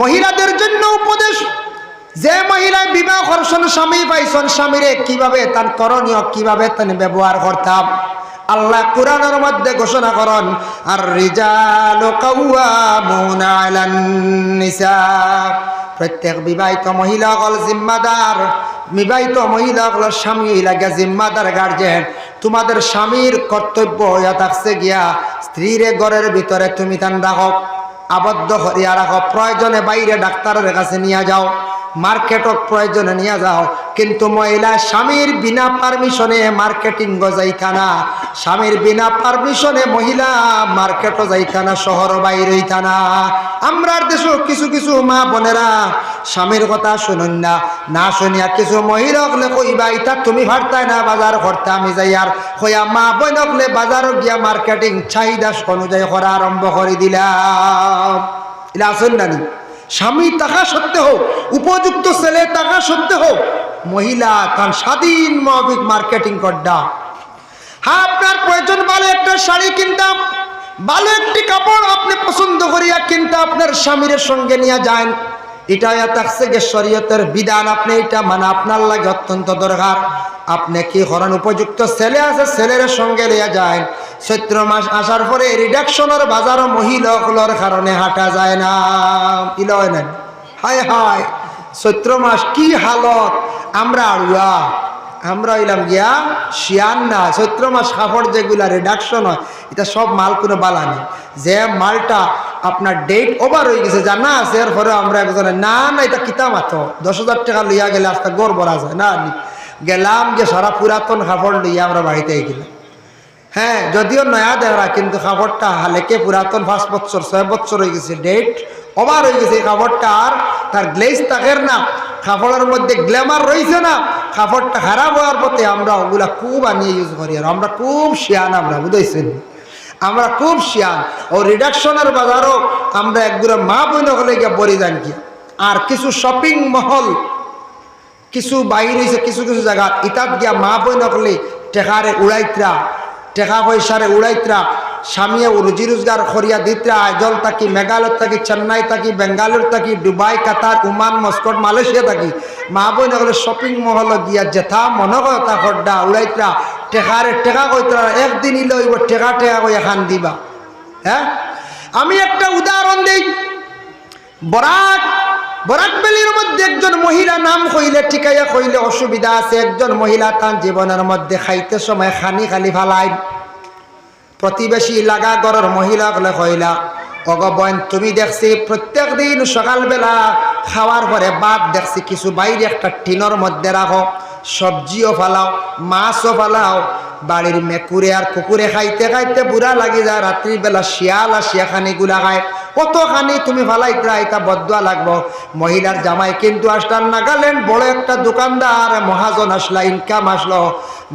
মহিলাদের জন্য উপদেশ। যে মহিলায় বিবাহ করছেন স্বামী পাইছেন, স্বামীরে কীভাবে তার করণীয়, কীভাবে তার ব্যবহার করতাম আল্লাহ কোরআনের মধ্যে ঘোষণা করেন আর রিজাল প্রত্যেক বিবাহিত মহিলা হল জিম্মাদার, বিবাহিত মহিলা হল স্বামী লাগে জিম্মাদার গার্জেন, তোমাদের স্বামীর কর্তব্য হইয়া থাকছে গিয়া, স্ত্রীরে ঘরের ভিতরে তুমি তান রাখো। আবদ্ধ করিয়া রাখো প্রয়োজনে বাইরে ডাক্তারের কাছে নিয়ে যাও মার্কেটত প্রয়োজনে নিয়ে যাও। কিন্তু মহিলা, স্বামীর বিনা পারমিশনে মার্কেটিং যাইতা না স্বামীর বিনা পারমিশনে মহিলা মার্কেটও যাইতা না শহর বাইরে না আমরার দেশ কিছু কিছু মা বোনেরা স্বামীর কথা শুনুন না। না শুনিয়া কিছু মহিলা হলে কইবা, ইটা তুমি ভারতায় না, বাজার করতে আমি যাই। আর হইয়া মা বোন হলে বাজারও গিয়া মার্কেটিং চাহিদা অনুযায়ী করা আরম্ভ করে দিলাম। এটা আসুন নানি স্বামী টাকা সত্ত্বেও উপযুক্ত ছেলে টাকা সত্ত্বেও মহিলা তার স্বাধীন মাফিক মার্কেটিং করডা। হ্যাঁ আপনার প্রয়োজন ভালো একটা শাড়ি কিনতাম, ভালো একটি কাপড় আপনি পছন্দ করিয়া কিন্তু আপনার স্বামীর সঙ্গে নিয়ে যান। এটা থাকছে গে শরীয়তের বিধান আপনি এটা মানে আপনার লাগে অত্যন্ত দরকার। আপনি কি করেন উপযুক্ত ছেলে আছে, ছেলের সঙ্গে লিয়া যায় চৈত্র মাস আসার পরে রিডাকশনের বাজার মহিলাগুলোর কারণে হাঁটা যায় না। ইলয় নেন? হায় হায়, চৈত্র মাস কি হালত? আমরা আড়ুয়া, আমরা হইলাম গিয়া শিয়ান না চৈত্র মাস কাপড় যেগুলা রিডাকশন হয়, এটা সব মাল কোনো বালানি যে মালটা আপনার ডেট ওভার হয়ে গেছে, জানা আছে, এরপরে আমরা একজনে, না না, এটা কিতা মাত্র দশ হাজার টাকা লইয়া গেলে আজকে গড় বলা যায়, না গেলাম যে সারা পুরাতন কাপড় লইয়া আমরা বাড়িতে গেলাম। হ্যাঁ যদিও নয়া দেওয়া কিন্তু কাপড়টা হালেকে পুরাতন পাঁচ বছর, ছয় বছর হয়ে গেছে ডেট ওভার হয়ে গেছে এই কাপড়টা আর তার গ্লেজ থাকের না কাপড়ের মধ্যে গ্ল্যামার রয়েছে না কাপড়টা খারাপ হওয়ার পথে আমরা ওগুলা খুব আনিয়ে ইউজ করি, আর আমরা খুব শিয়ান আমরা বুঝেছেন আমরা খুব শিয়ান ও রিডাকশনের বাজারও আমরা একগুলো মা বইন হলে গিয়ে বলি যান কি আর কিছু শপিং মহল কিছু বাইর হয়েছে কিছু কিছু জায়গা, ইতাত গিয়া মা বই হলে টেকারে উড়াইত্রা, টেকা পয়সারে উড়াইত্রা, স্বামীয়ে রুজি রোজগার করিয়া দিত্রা আজল থাকি, মেঘালয় থাকি, চেন্নাই থাকি, বেঙ্গালোর থাকি, দুবাই, কাতার উমান মস্কট, মালয়েশিয়া থাকি। মা বই নকলে শপিং মহল গিয়া যেথা মনকতা খড্ডা উড়াইত্রা টেকারে টেকা কইত্রা একদিন লইব, টেকা টেকা কই এখান দিবা। হ্যাঁ? আমি একটা উদাহরণ দিই। বরাক বরাক বেলির মধ্যে একজন মহিলা নাম কইলে, ঠিকাইয়া কইলে অসুবিধা আছে। একজন মহিলা তার জীবনের মধ্যে খাইতে সময় খানি খালি ফালাই। প্রতিবেশী লাগা ঘরের মহিলা বলে কইলা অগবন তুমি দেখছি প্রত্যেক দিন সকালবেলা খাওয়ার পরে বাদ দেখছি, কিছু বাইরে একটা টিনের মধ্যে রাখো। সবজিও ফালাও মাছও ফালাও, বাড়ির মেকুরে আর কুকুরে খাইতে খাইতে বুড়া লাগি যায় রাত্রিবেলা শিয়াল আর শিয়াখানি গুলা খায়। কতখানি তুমি ফালাইতে এটা বদুয়া লাগবো। মহিলার জামাই কিন্তু আসলাম নাগাল্যান্ড বড় একটা দোকানদার মহাজন আসলা ইনকাম আসলো।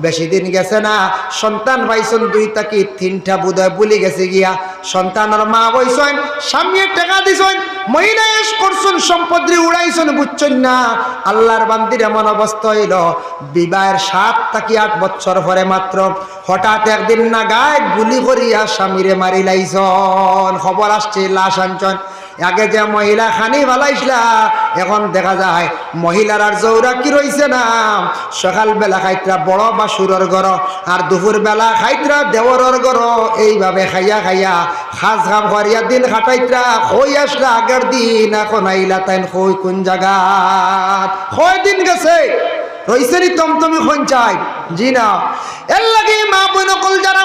বেশি দিন গেছে না, সন্তান পাইছেন দুই তাকি তিনটা বুধয় বলি গেছে গিয়া, সন্তানের মা বইছেন স্বামীর টাকা দিছেন, মহিলা এস করছেন, সম্পত্তি উড়াইছেন, বুঝছেন না? আল্লাহর বান্দির এমন অবস্থা হইল, বিবাহের সাত তাকি আট বছর পরে মাত্র হঠাৎ একদিন না গায়ে গুলি করিয়া স্বামীরে মারি লাইছন। খবর আসছে, লাশ আনছন। আগে যে মহিলা খানি ভালাইছিলা এখন দেখা যায় মহিলার আর জৌরা কি রইছে না? সকালবেলা খাইতরা বড় বাসুরের ঘর, আর দুপুর বেলা খাইতরা দেওয়ার ঘর। এইভাবে খাইয়া খাইয়া খাস খাম করিয়া দিন খাটাইতরা, হই আসলা আগের দিন, এখন আইলা তাইন কই কোন জায়গা কয় দিন গেছে, রইছে নি তমতমি চাই জি না। এর লাগে মা বোন কল যারা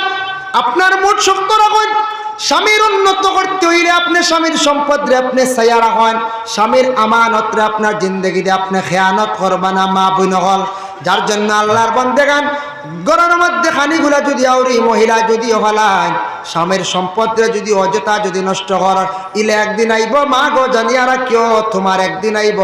আপনার মোট শক্ত রাখুন স্বামীর উন্নত করতে হইলে আপনি স্বামীর সম্পদ রে আপনি সায়ারা হন। স্বামীর আমানত রে আপনার জিন্দগিতে আপনি খেয়ানত করবা না মা বোন হল। যার জন্য আল্লাহর বন্দে গান গরমের মধ্যে খানিগুলা যদি আউরি মহিলা যদি হলান স্বামীর সম্পত্তিরা যদি অযথা যদি নষ্ট কর, ইলে একদিন আইব? মা গো জানিয়ারা কেউ তোমার একদিন আইব?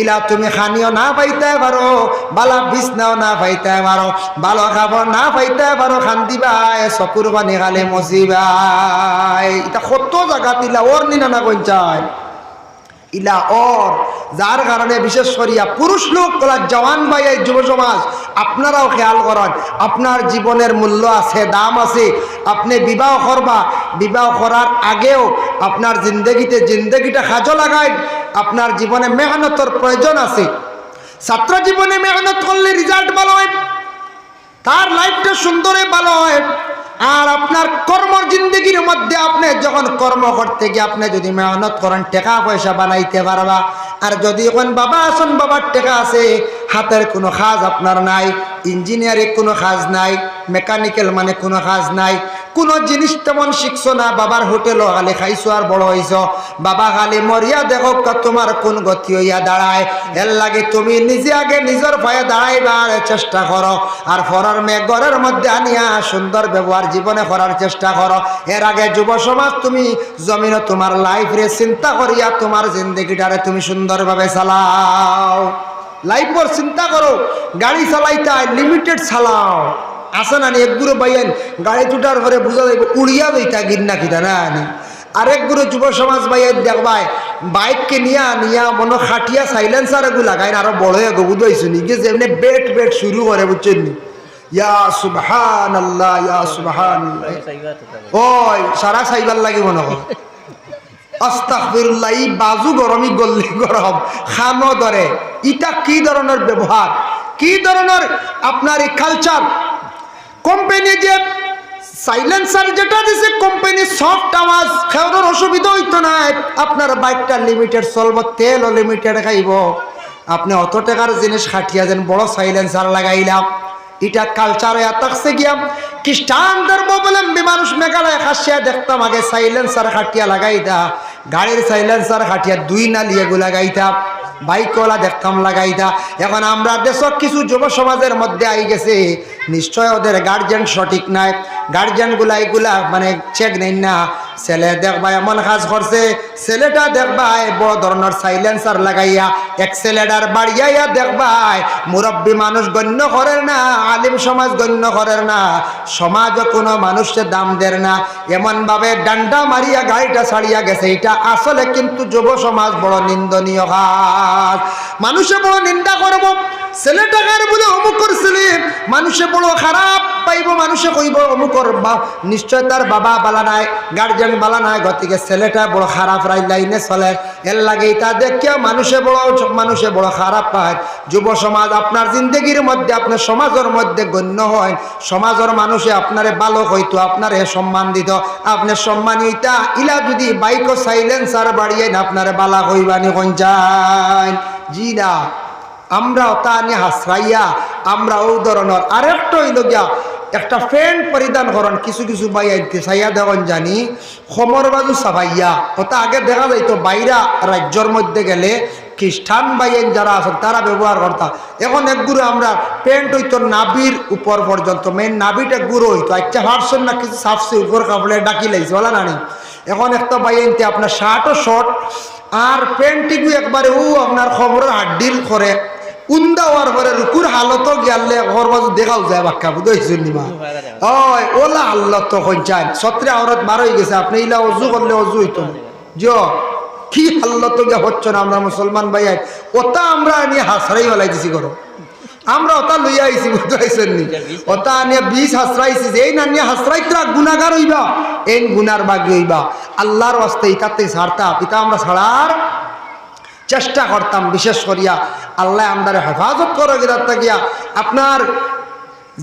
ইলা তুমি খানিও না পাইতে পারো, বালা বিছনাও না পাইতে পারো ভালো খাব না পাইতে পারো, খান্দি বাই চকুর পানি খালে মজিবাই এটা কত জায়গা দিলা ওর নিনা না কঞ্চায় ইলা অর, যার কারণে বিশেষ করিয়া পুরুষ লোক জওয়ান ভাই, এই যুব সমাজ, আপনারাও খেয়াল করেন, আপনার জীবনের মূল্য আছে, দাম আছে, আপনি বিবাহ করবা, বিবাহ করার আগেও আপনার জিন্দগিতে জিন্দগিটা খাজো লাগায় আপনার জীবনে মেহনতর প্রয়োজন আছে। ছাত্র জীবনে মেহনত করলে রেজাল্ট ভালো হয়, তার লাইফটা সুন্দরে ভালো হয়। আর আপনার কর্ম জিন্দগির মধ্যে আপনি যখন কর্ম করতে গিয়ে আপনি যদি মেহনত করেন, টাকা পয়সা বানাইতে পারবা। আর যদি এখন বাবা আসুন, বাবার টেকা আছে, হাতের কোনো কাজ আপনার নাই, ইঞ্জিনিয়ারিং কোনো কাজ নাই, মেকানিক্যাল মানে কোনো কাজ নাই কোনো জিনিস তেমন শিখছো না, বাবার হোটেলও খালি খাইছো আর বড় হইছ। বাবা খালি মরিয়া দেখো তোমার কোন গতি হইয়া দাঁড়ায়। এর লাগে তুমি নিজে আগে নিজের ভয়ে দাঁড়াইবার চেষ্টা করো। আর ফরার মেয়ে ঘরের মধ্যে আনিয়া সুন্দর ব্যবহার জীবনে করার চেষ্টা করো। এর আগে যুব সমাজ তুমি জমিনে তোমার লাইফ রে চিন্তা করিয়া তোমার জিন্দগিটারে তুমি সুন্দরভাবে চালাও। লাইফর চিন্তা করো, গাড়ি চালাইতে লিমিটেড চালাও। আসে না একগুলো বাইয়েন, গাড়ি টুটার পরে বুঝা যাইব, উড়িয়া দইতা গিন্না কিতা না নি। আরেক গুরু যুব সমাজ বাইয়েন দেখবাই বাইককে নিয়া নিয়া মনে খাটিয়া সাইলেন্সার এগুলো লাগাই আরও বড় গবুদ হয়েছে নি গিয়ে যেমনি বেট বেট শুরু করে বুঝছেন নি ইয়া সুবহান আল্লাহ ইয়া সুবহান ওই, সারা সাইবার লাগি মনে কর আস্তাগফিরুল্লাহ ই বাজু গরমই গল্লি গরম খানো ধরে। ইটা কি ধরনের ব্যবহার? কি ধরনের আপনার এই কালচার কোম্পানি যে সাইলেন্সার যেটা দিছে, কোম্পানি সফট আওয়াজ খেওয়ার অসুবিধা হইতো না। আপনার বাইকটা লিমিটেড চলব, তেলও লিমিটেড খাইব। আপনি অত টাকার জিনিস খাটিয়া যেন বড় সাইলেন্সার লাগাইলাম। এটা কালচারে থাকছে গিয়া। খ্রিস্টান ধর্মাবলম্বী মানুষ মেঘালয় খাসিয়া দেখতাম আগে সাইলেন্সার খাটিয়া লাগাইতা। গাড়ির সাইলেন্সার খাটিয়া দুই নালি এগুলো লাগাইতা বাইকওয়ালা দেখতাম লাগাইতা এখন আমরা দেশ কিছু যুব সমাজের মধ্যে আই গেছে। নিশ্চয় ওদের গার্জেন সঠিক নাই। গার্জেনগুলা এগুলা মানে চেক নেন না। ছেলে দেখবা এমন কাজ করছে, ছেলেটা দেখবাই বড় ধরনের সাইলেন্সার লাগাইয়া, এক এক্সেলেটার বাড়িয়াইয়া দেখবাই মুরব্বী মানুষ গণ্য করে না, আলিম সমাজ গণ্য করে না, সমাজ কোনো মানুষের দাম দেন না। এমনভাবে ডান্ডা মারিয়া, গাড়িটা ছাড়িয়া গেছে। এটা আসলে কিন্তু যুব সমাজ বড় নিন্দনীয় কাজ। মানুষে বড় নিন্দা করব। ছেলেটাকার বলে অমুকর ছেলে মানুষে বড় খারাপ পাইব, মানুষে কইব অমুকর নিশ্চয় তার বাবা বালা নাই গার্জেন বালা নাই, গতিকে ছেলেটা বড় খারাপ রাই লাইনে চলে। এর লাগে এটা দেখিয়া মানুষে বড় মানুষে বড় খারাপ পায়। যুব সমাজ আপনার জিন্দগির মধ্যে, আপনার সমাজের মধ্যে গণ্য হয়। সমাজের মানুষে আপনারে ভালো হইতো, আপনারে সম্মান দিত। আপনার সম্মানিতা ইলা যদি বাইক সাইলেন্সার বাড়িয়ে আপনারে বালা হইবানি কঞ্চায় জি না। আমরা তা নিয়ে হাসরাইয়া, আমরা ও ধরনের আরেকটা হইল গিয়া একটা প্যান্ট পরিধান করেন, কিছু কিছু বাইয়াইতে সাইয়া দেখুন জানি। সমর বাজু সাফাইয়া ওটা আগে দেখা যাইতো বাইরা রাজ্যর মধ্যে গেলে খ্রিস্টান বাইয়েন যারা আছেন তারা ব্যবহার করতাম এখন এক গুরু আমরা প্যান্ট হইতো নাবির উপর পর্যন্ত মেন নাবিটা গুরু হইতো। আচ্ছা ভাবছেন না কিছু সাফসে উপর কাপড়ে ডাকি লাইছে, বলা নানি এখন একটা বাইয়াইতে আপনার শার্টও শর্ট আর প্যান্টটিগু একবারে ও আপনার খবরের হাড্ডিল করে। উন্দা হওয়ার পরে রুকুর হালত গেলে ঘর বাজু দেখাও যায় বাক্কা বুঝেছেন নিমা ওই ওলা আল্লাহ তো কঞ্চান সত্রে আওরাত বার গেছে আপনি ইলা অজু করলে অজু হইতো। জ কি আল্লাহ তো গিয়া হচ্ছে না আমরা মুসলমান ভাই ওটা আমরা নিয়ে হাসরাই বেলাই দিছি করো। আমরা ওটা লইয়া আইছি বুঝতে নি? ওটা নিয়ে বিষ হাসরাইছি যে এই না নিয়ে হাসরাই তোরা গুণাগার হইবা এই গুনার বাগি হইবা। আল্লাহর ওয়াস্তে ইতাতে ছাড়তা পিতা আমরা ছাড়ার চেষ্টা করতাম, বিশেষ করিয়া আল্লাহ আমদারে হেফাজত করো গিয়ে গিয়া আপনার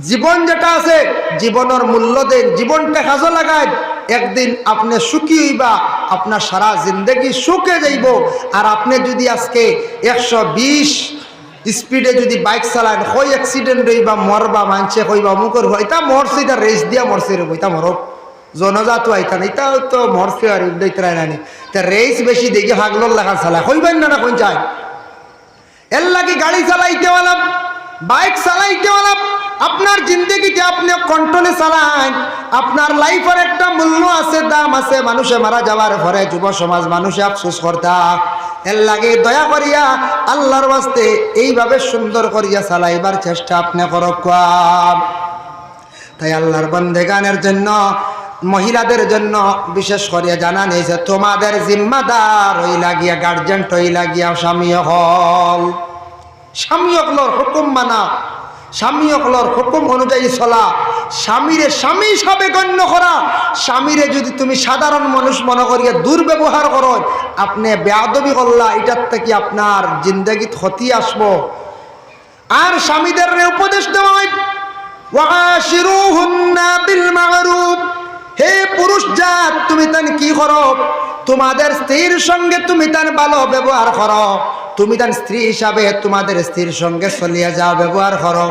জীবন যেটা আছে, জীবনের মূল্য দেন, জীবনটা কাজে লাগায় একদিন আপনি সুখী হইবা, আপনার সারা জিন্দগি সুখে যাইব। আর আপনি যদি আজকে একশো বিশ স্পিডে যদি বাইক চালান হয় অ্যাক্সিডেন্ট হইবা, মরবা, মানছে কইবা মুখর হইতা মরছে এটা রেস দিয়া মরছে রে বইতা মরক জনজাত আইতা না এটাও তো মরছে আর উদ্দাইতরাই নানি। তা রেস বেশি দেখি হাগলোর লেখা চালায় হইবেন না কোন চাই? এর লাগে গাড়ি চালাইতে হলাম বাইক চালাইতে হলাম আপনার জিন্দগিতে আপনি কন্ট্রোলে চালান, আপনার লাইফের একটা মূল্য আছে, দাম আছে, মানুষে মারা যাওয়ার পরে যুব সমাজ মানুষে আফসোস করতা। এর লাগে দয়া করিয়া, আল্লাহর বাস্তে এইভাবে সুন্দর করিয়া চালাইবার চেষ্টা আপনি করক তাই আল্লাহর বন্দে গানের জন্য মহিলাদের জন্য, বিশেষ করে জানা নেই যে তোমাদের জিম্মাদার ওই লাগিয়া গার্জেন ওই লাগিয়া স্বামী হল। স্বামী অকলর হুকুম মানা, স্বামী অকলর হুকুম অনুযায়ী চলা, স্বামীরে স্বামী হিসাবে গণ্য করা, স্বামীরে যদি তুমি সাধারণ মানুষ মনে করিয়া দুর্ব্যবহার করো, আপনি বেয়াদবি করলা, এটার থেকে আপনার জিন্দগিত ক্ষতি আসব। আর স্বামীদের উপদেশ দেওয়া হয় হে পুরুষ জাত, তুমি তান কি করো? তোমাদের স্ত্রীর সঙ্গে তুমি তান ভালো ব্যবহার করো। তুমি তান স্ত্রী হিসাবে তোমাদের স্ত্রীর সঙ্গে চলিয়া যাও, ব্যবহার করো।